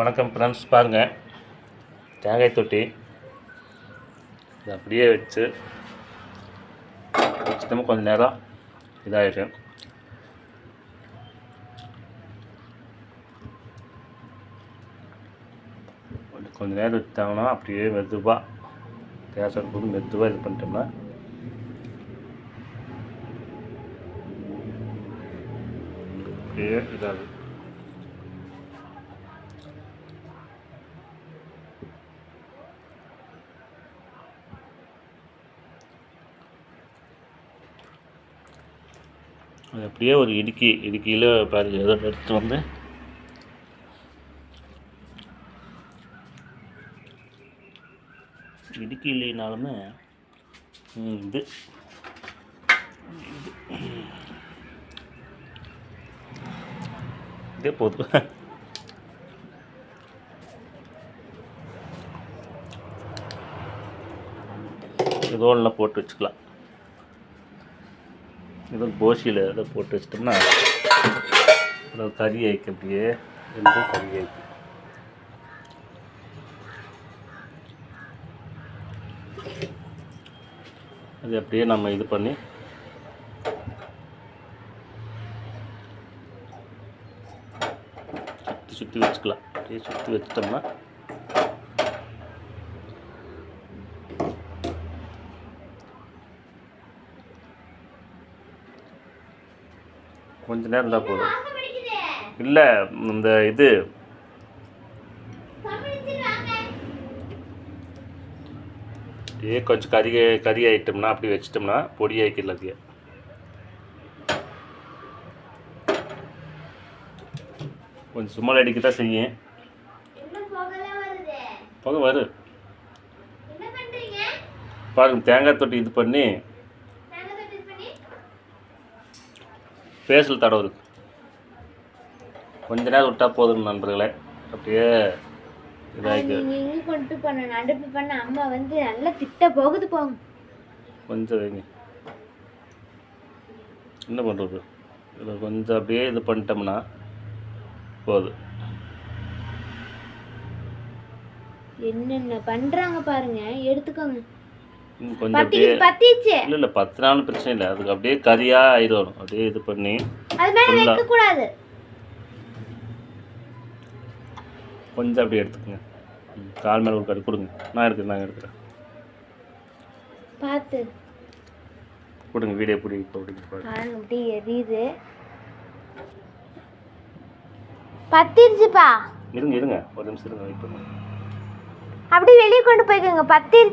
வணக்கம் ஃப்ரெண்ட்ஸ் பாருங்கள் தேங்காய் தொட்டி. இதை அப்படியே வச்சு வச்சுட்டோம் கொஞ்சம் நேரம் இதாகிடும் கொஞ்சம் நேரம் விட்டாங்கன்னா அப்படியே மெதுவாக கேஸ் அடுப்பு மெதுவாக இது பண்ணிட்டோம்னா அப்படியே இதாகும். அது அப்படியே ஒரு இடுக்கி இடுக்கியில் பாருங்க ஏதோ எடுத்து வந்து. இடுக்கி இல்லைனாலுமே இது. இதே போதும். ஏதோ ஒன்று போட்டு வச்சுக்கலாம். ஏதோ கோஷியில் ஏதோ போட்டு வச்சிட்டோம்னா ஏதோ கறி ஆயிக்கு அப்படியே ரெண்டு கறி ஆயிக்கு அது அப்படியே நம்ம இது பண்ணி சுற்றி சுற்றி வச்சுக்கலாம். அப்படியே சுற்றி வச்சிட்டோம்னா கொஞ்ச நேரம் இருந்தால் போதும். இல்லை இந்த இது. அப்படியே கொஞ்சம் கறி கறி ஆயிட்டோம்னா அப்படி வச்சிட்டோம்னா பொடி ஆக்கிடலாம் அதையே கொஞ்சம் சும்மா அடிக்க தான் செய்யும்? போக வரும்? பாருங்க தேங்காய் தொட்டி இது பண்ணி தேங்காய் தட்டு இது பண்ணி? ஃபேஸில் தடவுது கொஞ்ச நேரம் விட்டால் போதும் நண்பர்களே. அப்படியே கொண்டு பண்ணணும் அடுப்பு பண்ண அம்மா வந்து நல்லா திட்ட போகுது போகும் கொஞ்சம் வைங்க. என்ன பண்ணுறது இதில் கொஞ்சம் அப்படியே இது பண்ணிட்டோம்னா போதும் என்னென்ன பண்றாங்க பாருங்க எடுத்துக்கோங்க. கொஞ்சம் அப்படியே பத்திச்சு. இல்லை இல்லை பத்து நாள் பிரச்சனை இல்லை. அதுக்கு அப்படியே கறியாக ஆயிடும் அப்படியே இது பண்ணி. வைக்க கூடாது கொஞ்சம் அப்படியே எடுத்துக்கோங்க. கால் மேலே ஒரு கறி கொடுங்க. நான் எடுக்கிறேன் நான் எடுக்கிறேன். பார்த்து. கொடுங்க வீடியோ பிடி அப்படி எரியுது. பத்திருச்சுப்பா. இருங்க இருங்க. ஒரு நிமிஷம் இருங்க வெயிட் பண்ணுங்க. அப்படி வெளியே கொண்டு போய்க்கோங்க. பத்திருச்சு.